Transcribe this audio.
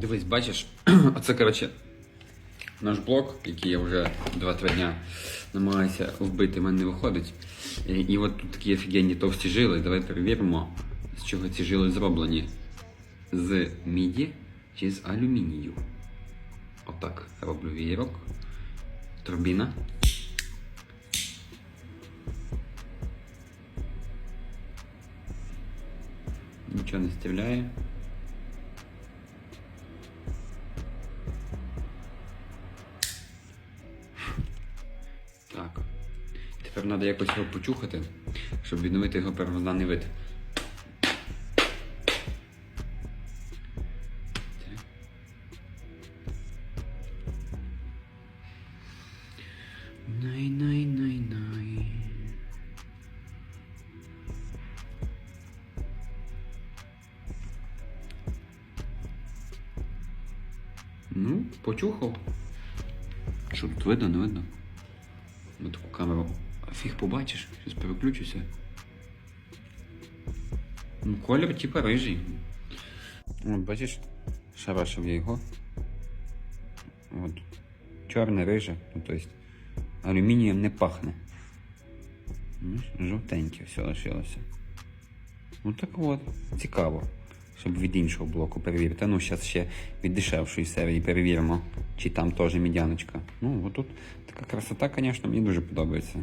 Дивись, бачиш, оце, коротше, наш блок, який я вже 2-3 дня намагаюся вбити, в мене не виходить. І, і от тут такі офігенні товсті жили. Давай перевіримо, з чого ці жили зроблені. З міді чи з алюмінію. Отак роблю вієрок. Турбіна. Нічого не стріляє. Так. Тепер треба якось його почухати, щоб відновити його первозданний вид. Най-най-най-най. Ну, почухав. Що тут видно, не видно? На таку камеру. Фіг побачиш, щось переключуся. Ну, колір типа рижий. От бачиш, шарашив я його. От. Чорне риже, ну то алюмінієм не пахне. Жовтеньке все лишилося. Ну так от, цікаво. Щоб від іншого блоку перевірити. Ну, зараз ще від дешевшої серії перевіримо, чи там теж мідяночка. Ну, отут така красота, звісно, мені дуже подобається.